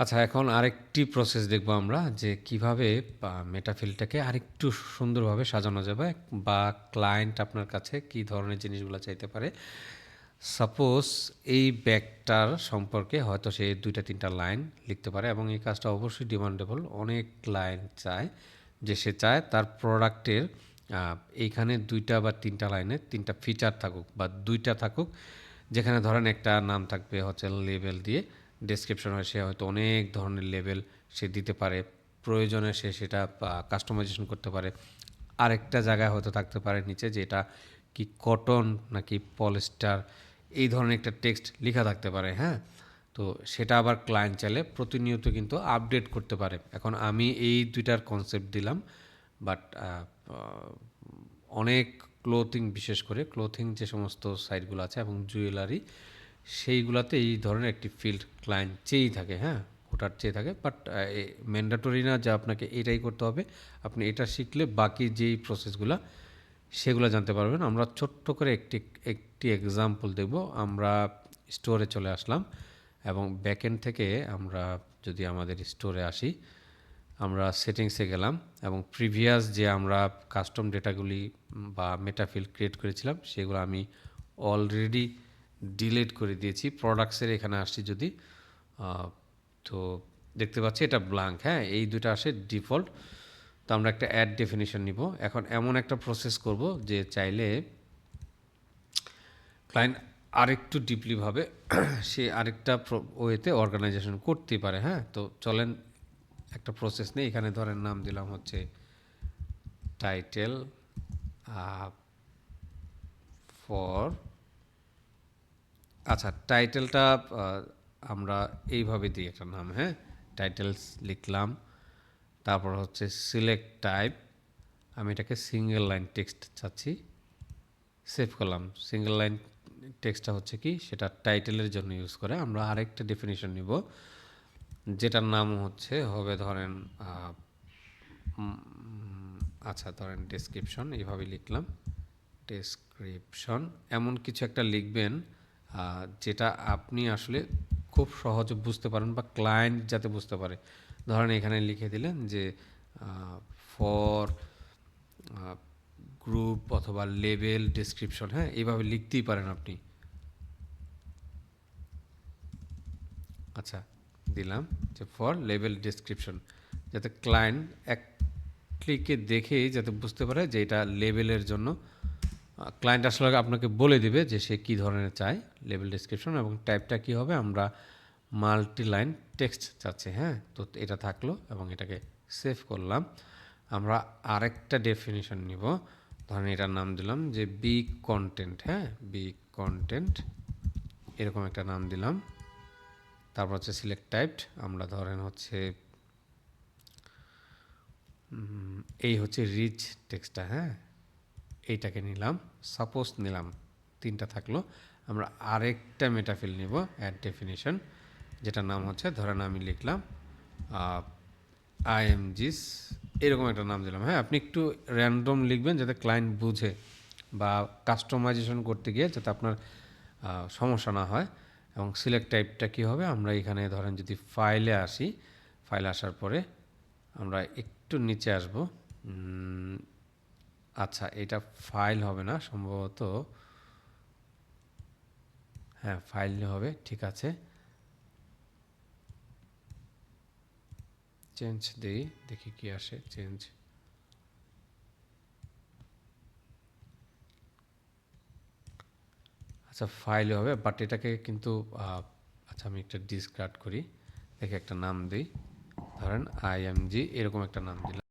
আচ্ছা এখন আরেকটি প্রসেস দেখব আমরা, যে কীভাবে মেটাফিলটাকে আরেকটু সুন্দরভাবে সাজানো যাবে বা ক্লায়েন্ট আপনার কাছে কি ধরনের জিনিসগুলো চাইতে পারে। সাপোজ এই ব্যাগটার সম্পর্কে হয়তো সে দুইটা, তিনটা লাইন লিখতে পারে এবং এই কাজটা অবশ্যই ডিমান্ডেবল অনেক ক্লায়েন্ট চায় যে সে চায় তার প্রোডাক্টের এইখানে দুইটা বা তিনটা লাইনে তিনটা ফিচার থাকুক বা দুইটা থাকুক, যেখানে ধরেন একটা নাম থাকবে হচ্ছে লেবেল দিয়ে ডেসক্রিপশন হয়, সে হয়তো অনেক ধরনের লেভেল সে দিতে পারে। প্রয়োজনে সে সেটা কাস্টমাইজেশন করতে পারে। আরেকটা জায়গায় হয়তো থাকতে পারে নিচে যে এটা কি কটন নাকি পলিস্টার এই ধরনের একটা টেক্সট লেখা থাকতে পারে হ্যাঁ? তো সেটা আবার ক্লায়েন্ট চাইলে প্রতিনিয়ত কিন্তু আপডেট করতে পারে। এখন আমি এই দুইটার কনসেপ্ট দিলাম বাট অনেক ক্লোথিং বিশেষ করে ক্লোথিং যে সমস্ত সাইটগুলো আছে এবং জুয়েলারি সেইগুলোতে এই ধরনের একটি ফিল্ড ক্লায়েন্ট চেয়েই থাকে হ্যাঁ? ওটার চেয়ে থাকে বাট ম্যান্ডাটরি না যে আপনাকে এটাই করতে হবে। আপনি এটা শিখলে বাকি যেই প্রসেসগুলো সেগুলো জানতে পারবেন। আমরা ছোট্ট করে একটি একটি এক্সাম্পল দেব। আমরা স্টোরে চলে আসলাম এবং ব্যাকএন্ড থেকে আমরা যদি আমাদের স্টোরে আসি, আমরা সেটিংসে গেলাম এবং প্রিভিয়াস যে আমরা কাস্টম ডেটাগুলি বা মেটাফিল ক্রিয়েট করেছিলাম, সেগুলো আমি অলরেডি ডিলিট করে দিয়েছি। প্রোডাক্টসের এখানে আসছি যদি তো দেখতে পাচ্ছি এটা ব্ল্যাঙ্ক হ্যাঁ এই দুটো আসে ডিফল্ট তো আমরা একটা অ্যাড ডেফিনিশন নিব। এখন এমন একটা প্রসেস করব যে চাইলে ক্লায়েন্ট আরেকটু ডিপলিভাবে সে আরেকটা ওয়েতে অর্গানাইজেশন করতে পারে হ্যাঁ। তো চলেন একটা প্রসেস নেই। এখানে ধরেন নাম দিলাম হচ্ছে টাইটেল ফর আচ্ছা টাইটেলটা আমরা এইভাবে দিই একটা নাম হ্যাঁ? টাইটেলস লিখলাম, তারপর হচ্ছে সিলেক্ট টাইপ আমি এটাকে সিঙ্গেল লাইন টেক্সট চাচ্ছি সেভ করলাম। সিঙ্গেল লাইন টেক্সটটা হচ্ছে কি, সেটা টাইটেলের জন্য ইউজ করে আমরা আরেকটা ডেফিনেশন নিব, যেটার নাম হচ্ছে, হবে ধরেন আচ্ছা ধরেন ডেসক্রিপশন এইভাবে লিখলাম। ডেসক্রিপশন এমন কিছু একটা লিখবেন যেটা আপনি আসলে খুব সহজে বুঝতে পারেন বা ক্লায়েন্ট যাতে বুঝতে পারে। ধরেন এখানে লিখে দিলেন যে ফর গ্রুপ অথবা লেভেল ডিসক্রিপশন হ্যাঁ? এইভাবে লিখতেই পারেন আপনি। আচ্ছা দিলাম যে ফর লেভেল ডিসক্রিপশন যাতে ক্লায়েন্ট এক ক্লিকে দেখেই যাতে বুঝতে পারে যে এটা লেভেলের জন্য ক্লায়েন্ট আসলে আপনাকে বলে দিবে যে সে কী ধরনের চায় লেভেল ডিসক্রিপশন এবং টাইপটা কী হবে, আমরা মাল্টি লাইন টেক্সট চাচ্ছি হ্যাঁ? তো এটা থাকল এবং এটাকে সেভ করলাম। আমরা আরেকটা ডেফিনিশন নিব। ধরেন এটার নাম দিলাম যে বি কন্টেন্ট হ্যাঁ? বি কন্টেন্ট এরকম একটা নাম দিলাম। তারপর হচ্ছে সিলেক্ট টাইপড আমরা ধরেন হচ্ছে এই হচ্ছে রিচ টেক্সটটা হ্যাঁ? এইটাকে নিলাম। সাপোজ নিলাম, তিনটা থাকল। আমরা আরেকটা মেটাফিল নিব অ্যাড ডেফিনিশন যেটার নাম হচ্ছে, ধরেন আমি লিখলাম আইএমজিস এরকম একটা নাম দিলাম। হ্যাঁ আপনি একটু র্যান্ডম লিখবেন যাতে ক্লায়েন্ট বুঝে বা কাস্টমাইজেশন করতে গিয়ে যাতে আপনার সমস্যা না হয়। এবং সিলেক্ট টাইপটা কী হবে? আমরা এখানে ধরেন যদি ফাইলে আসি ফাইলে আসার পরে আমরা একটু নিচে আসব। আচ্ছা এটা ফাইল হবে না সম্ভবত। হ্যাঁ ফাইল হবে, ঠিক আছে। চেঞ্জ দিই, দেখি কি আসে চেঞ্জ আচ্ছা ফাইল হবে বাট এটাকে কিন্তু আচ্ছা আমি একটা ডিসকার্ড করি। দেখে একটা নাম দিই। ধরেন আইএমজি এরকম একটা নাম দিলাম।